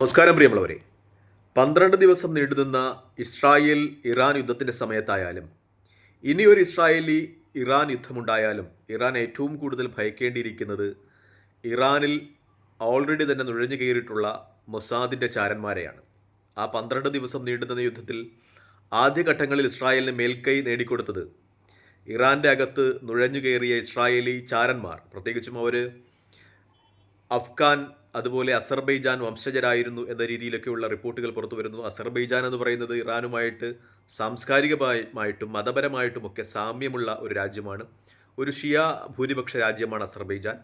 നമസ്കാരം പ്രിയമുള്ളവരെ. പന്ത്രണ്ട് ദിവസം നീണ്ടുനിന്ന ഇസ്രായേൽ ഇറാൻ യുദ്ധത്തിന്റെ സമയത്തായാലും ഇനിയൊരു ഇസ്രായേലി ഇറാൻ യുദ്ധമുണ്ടായാലും ഇറാൻ ഏറ്റവും കൂടുതൽ ഭയക്കേണ്ടിയിരിക്കുന്നത് ഇറാനിൽ ഓൾറെഡി തന്നെ നുഴഞ്ഞു കയറിയിട്ടുള്ള മൊസാദിന്റെ ചാരന്മാരെയാണ്. ആ പന്ത്രണ്ട് ദിവസം നീണ്ടുനിന്ന യുദ്ധത്തിൽ ആദ്യഘട്ടങ്ങളിൽ ഇസ്രായേലിന് മേൽക്കൈ നേടിക്കൊടുത്തത് ഇറാന്റെ അകത്ത് നുഴഞ്ഞു കയറിയ ഇസ്രായേലി ചാരന്മാർ. പ്രത്യേകിച്ചും അവർ അഫ്ഗാൻ അതുപോലെ അസർബൈജാൻ വംശജരായിരുന്നു എന്ന രീതിയിലൊക്കെയുള്ള റിപ്പോർട്ടുകൾ പുറത്തു വരുന്നു. അസർബൈജാൻ എന്ന് പറയുന്നത് ഇറാനുമായിട്ട് സാംസ്കാരികമായിട്ടും മതപരമായിട്ടും ഒക്കെ സാമ്യമുള്ള ഒരു രാജ്യമാണ്. ഒരു ഷിയ ഭൂരിപക്ഷ രാജ്യമാണ് അസർബൈജാൻ.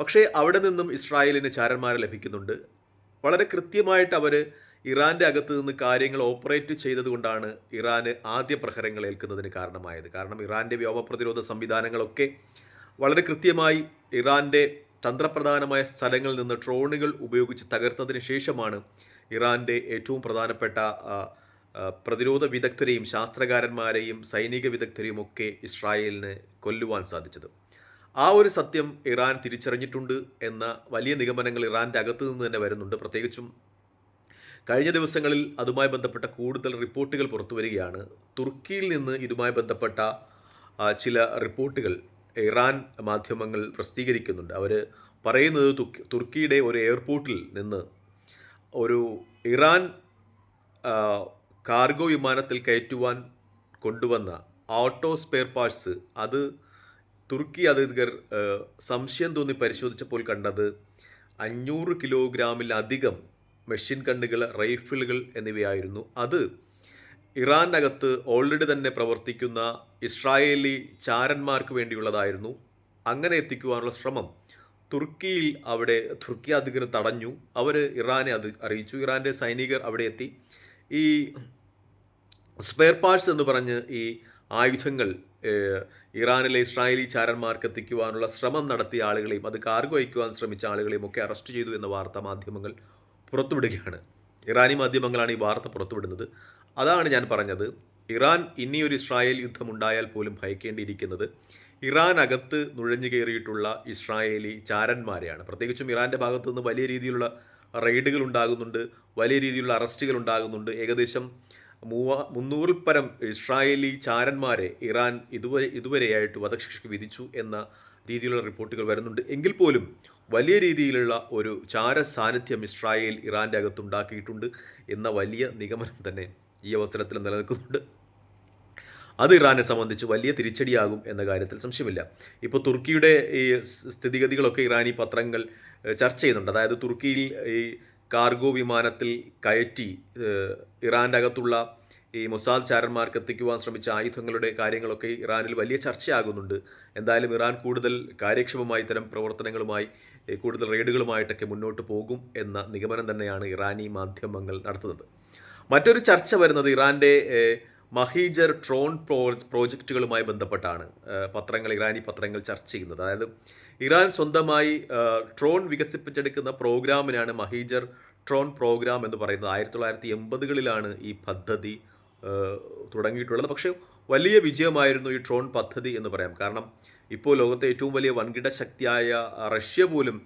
പക്ഷേ അവിടെ നിന്നും ഇസ്രായേലിന് ചാരന്മാരെ ലഭിക്കുന്നുണ്ട്. വളരെ കൃത്യമായിട്ട് അവർ ഇറാന്റെ അകത്ത് നിന്ന് കാര്യങ്ങൾ ഓപ്പറേറ്റ് ചെയ്തതുകൊണ്ടാണ് ഇറാന് ആദ്യ പ്രഹരങ്ങൾ ഏൽക്കുന്നതിന് കാരണമായത്. കാരണം ഇറാന്റെ വ്യോമ പ്രതിരോധ സംവിധാനങ്ങളൊക്കെ വളരെ കൃത്യമായി ഇറാന്റെ തന്ത്രപ്രധാനമായ സ്ഥലങ്ങളിൽ നിന്ന് ഡ്രോണുകൾ ഉപയോഗിച്ച് തകർത്തതിന് ശേഷമാണ് ഇറാന്റെ ഏറ്റവും പ്രധാനപ്പെട്ട പ്രതിരോധ വിദഗ്ധരെയും ശാസ്ത്രകാരന്മാരെയും സൈനിക വിദഗ്ധരെയും ഒക്കെ ഇസ്രായേലിന് കൊല്ലുവാൻ സാധിച്ചത്. ആ ഒരു സത്യം ഇറാൻ തിരിച്ചറിഞ്ഞിട്ടുണ്ട് എന്ന വലിയ നിഗമനങ്ങൾ ഇറാന്റെ അകത്തു നിന്ന് തന്നെ വരുന്നുണ്ട്. പ്രത്യേകിച്ചും കഴിഞ്ഞ ദിവസങ്ങളിൽ അതുമായി ബന്ധപ്പെട്ട കൂടുതൽ റിപ്പോർട്ടുകൾ പുറത്തു വരികയാണ്. തുർക്കിയിൽ നിന്ന് ഇതുമായി ബന്ധപ്പെട്ട ചില റിപ്പോർട്ടുകൾ ഇറാൻ മാധ്യമങ്ങൾ പ്രസിദ്ധീകരിക്കുന്നുണ്ട്. അവർ പറയുന്നത് തുർക്കിയുടെ ഒരു എയർപോർട്ടിൽ നിന്ന് ഒരു ഇറാൻ കാർഗോ വിമാനത്തിൽ കയറ്റുവാൻ കൊണ്ടുവന്ന ഓട്ടോ സ്പെയർ പാർട്സ് അത് തുർക്കി അധികൃതർ സംശയം തോന്നി പരിശോധിച്ചപ്പോൾ കണ്ടത് അഞ്ഞൂറ് കിലോഗ്രാമിലധികം മെഷീൻ ഗണ്ണുകൾ റൈഫിളുകൾ എന്നിവയായിരുന്നു. അത് ഇറാനകത്ത് ഓൾറെഡി തന്നെ പ്രവർത്തിക്കുന്ന ഇസ്രായേലി ചാരന്മാർക്ക് വേണ്ടിയുള്ളതായിരുന്നു. അങ്ങനെ എത്തിക്കുവാനുള്ള ശ്രമം തുർക്കിയിൽ അവിടെ തുർക്കി അധികൃതർ തടഞ്ഞു. അവർ ഇറാനെ അത് അറിയിച്ചു. ഇറാന്റെ സൈനികർ അവിടെ എത്തി. ഈ സ്പെയർ പാർട്സ് എന്ന് പറഞ്ഞ് ഈ ആയുധങ്ങൾ ഇറാനിലെ ഇസ്രായേലി ചാരന്മാർക്ക് എത്തിക്കുവാനുള്ള ശ്രമം നടത്തിയ ആളുകളെയും അത് കാർഗോ അയക്കുവാൻ ശ്രമിച്ച ആളുകളെയും ഒക്കെ അറസ്റ്റ് ചെയ്തു എന്ന വാർത്താ മാധ്യമങ്ങൾ പുറത്തുവിടുകയാണ്. ഇറാനി മാധ്യമങ്ങളാണ് ഈ വാർത്ത പുറത്തുവിടുന്നത്. അതാണ് ഞാൻ പറഞ്ഞത്. ഇറാൻ ഇനിയൊരു ഇസ്രായേൽ യുദ്ധമുണ്ടായാൽ പോലും ഭയക്കേണ്ടിയിരിക്കുന്നത് ഇറാൻ അകത്ത് നുഴഞ്ഞു കയറിയിട്ടുള്ള ഇസ്രായേലി ചാരന്മാരെയാണ്. പ്രത്യേകിച്ചും ഇറാന്റെ ഭാഗത്തു നിന്ന് വലിയ രീതിയിലുള്ള റെയ്ഡുകൾ ഉണ്ടാകുന്നുണ്ട് വലിയ രീതിയിലുള്ള അറസ്റ്റുകൾ ഉണ്ടാകുന്നുണ്ട്. ഏകദേശം മൂവ മുന്നൂറിൽ പരം ഇസ്രായേലി ചാരന്മാരെ ഇറാൻ ഇതുവരെ ഇതുവരെയായിട്ട് വധശിക്ഷയ്ക്ക് വിധിച്ചു എന്ന രീതിയിലുള്ള റിപ്പോർട്ടുകൾ വരുന്നുണ്ട്. എങ്കിൽ പോലും വലിയ രീതിയിലുള്ള ഒരു ചാര സാന്നിധ്യം ഇസ്രായേൽ ഇറാന്റെ അകത്തുണ്ടാക്കിയിട്ടുണ്ട് എന്ന വലിയ നിഗമനം തന്നെ ഈ അവസരത്തിൽ നിലനിൽക്കുന്നുണ്ട്. അത് ഇറാനെ സംബന്ധിച്ച് വലിയ തിരിച്ചടിയാകും എന്ന കാര്യത്തിൽ സംശയമില്ല. ഇപ്പോൾ തുർക്കിയുടെ ഈ സ്ഥിതിഗതികളൊക്കെ ഇറാനി പത്രങ്ങൾ ചർച്ച ചെയ്യുന്നുണ്ട്. അതായത് തുർക്കിയിൽ ഈ കാർഗോ വിമാനത്തിൽ കയറ്റി ഇറാന്റെ അകത്തുള്ള ഈ മൊസാദ് ചാരന്മാർക്ക് എത്തിക്കുവാൻ ശ്രമിച്ച ആയുധങ്ങളുടെ കാര്യങ്ങളൊക്കെ ഇറാനിൽ വലിയ ചർച്ചയാകുന്നുണ്ട്. എന്തായാലും ഇറാൻ കൂടുതൽ കാര്യക്ഷമമായി ഇത്തരം പ്രവർത്തനങ്ങളുമായി കൂടുതൽ റെയ്ഡുകളുമായിട്ടൊക്കെ മുന്നോട്ട് പോകും എന്ന നിഗമനം തന്നെയാണ് ഇറാനി മാധ്യമങ്ങൾ നടത്തുന്നത്. മറ്റൊരു ചർച്ച വരുന്നത് ഇറാന്റെ മഹീജർ ട്രോൺ പ്രോ പ്രോജക്റ്റുകളുമായി ബന്ധപ്പെട്ടാണ്. പത്രങ്ങൾ ഇറാനി പത്രങ്ങൾ ചർച്ച ചെയ്യുന്നത്. അതായത് ഇറാൻ സ്വന്തമായി ട്രോൺ വികസിപ്പിച്ചെടുക്കുന്ന പ്രോഗ്രാമിനാണ് മഹീജർ ട്രോൺ പ്രോഗ്രാം എന്ന് പറയുന്നത്. ആയിരത്തി തൊള്ളായിരത്തി എൺപതുകളിലാണ് ഈ പദ്ധതി തുടങ്ങിയിട്ടുള്ളത്. പക്ഷേ വലിയ വിജയമായിരുന്നു ഈ ട്രോൺ പദ്ധതി എന്ന് പറയാം. കാരണം ഇപ്പോൾ ലോകത്തെ ഏറ്റവും വലിയ വൻകിട ശക്തിയായ റഷ്യ പോലും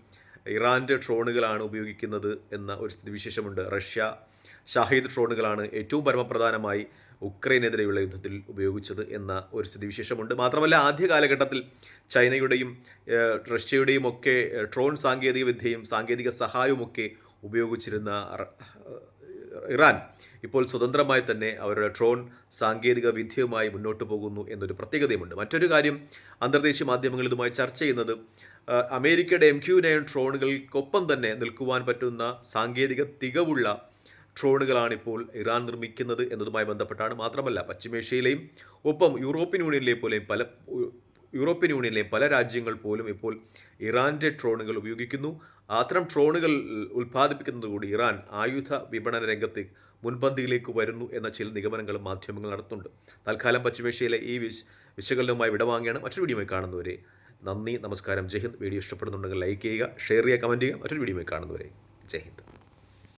ഇറാന്റെ ട്രോണുകളാണ് ഉപയോഗിക്കുന്നത് എന്ന ഒരു സ്ഥിതിവിശേഷമുണ്ട്. റഷ്യ ഷാഹിദ് ഡ്രോണുകളാണ് ഏറ്റവും പരമപ്രധാനമായി ഉക്രൈനെതിരെയുള്ള യുദ്ധത്തിൽ ഉപയോഗിച്ചത് എന്ന ഒരു സ്ഥിതിവിശേഷമുണ്ട്. മാത്രമല്ല ആദ്യ കാലഘട്ടത്തിൽ ചൈനയുടെയും റഷ്യയുടെയും ഒക്കെ ഡ്രോൺ സാങ്കേതിക വിദ്യയും സാങ്കേതിക സഹായവുമൊക്കെ ഉപയോഗിച്ചിരുന്ന ഇറാൻ ഇപ്പോൾ സ്വതന്ത്രമായി തന്നെ അവരുടെ ഡ്രോൺ സാങ്കേതിക വിദ്യയുമായി മുന്നോട്ട് പോകുന്നു എന്നൊരു പ്രത്യേകതയുമുണ്ട്. മറ്റൊരു കാര്യം അന്തർദേശീയ മാധ്യമങ്ങൾ ഇതുമായി ചർച്ച ചെയ്യുന്നത് അമേരിക്കയുടെ എം ക്യു നയൻ ഡ്രോണുകൾക്കൊപ്പം തന്നെ നിൽക്കുവാൻ പറ്റുന്ന സാങ്കേതിക തികവുള്ള ഡ്രോണുകളാണ് ഇപ്പോൾ ഇറാൻ നിർമ്മിക്കുന്നത് എന്നതുമായി ബന്ധപ്പെട്ടാണ്. മാത്രമല്ല പശ്ചിമേഷ്യയിലെയും ഒപ്പം യൂറോപ്യൻ യൂണിയനിലെ പോലെയും പല യൂറോപ്യൻ യൂണിയനിലെ പല രാജ്യങ്ങൾ പോലും ഇപ്പോൾ ഇറാന്റെ ഡ്രോണുകൾ ഉപയോഗിക്കുന്നു. അത്തരം ഡ്രോണുകൾ ഉൽപ്പാദിപ്പിക്കുന്നതോടുകൂടി ഇറാൻ ആയുധ വിപണന രംഗത്ത് മുൻപന്തിയിലേക്ക് വരുന്നു എന്ന ചില നിഗമനങ്ങളും മാധ്യമങ്ങൾ നടത്തുന്നുണ്ട്. തൽക്കാലം പശ്ചിമേഷ്യയിലെ ഈ വിശ് വിശകലനവുമായി വിടവാങ്ങിയാണ് മറ്റൊരു വീഡിയോയിൽ കാണുന്നവരെ നന്ദി നമസ്കാരം. ജയ്ഹിന്ദ് വീഡിയോ ഇഷ്ടപ്പെടുന്നുണ്ടെങ്കിൽ ലൈക്ക് ചെയ്യുക ഷെയർ ചെയ്യുക കമന്റ് ചെയ്യുക. മറ്റൊരു വീഡിയോയിൽ കാണുന്നവരെ ജയ് ഹിന്ദ്.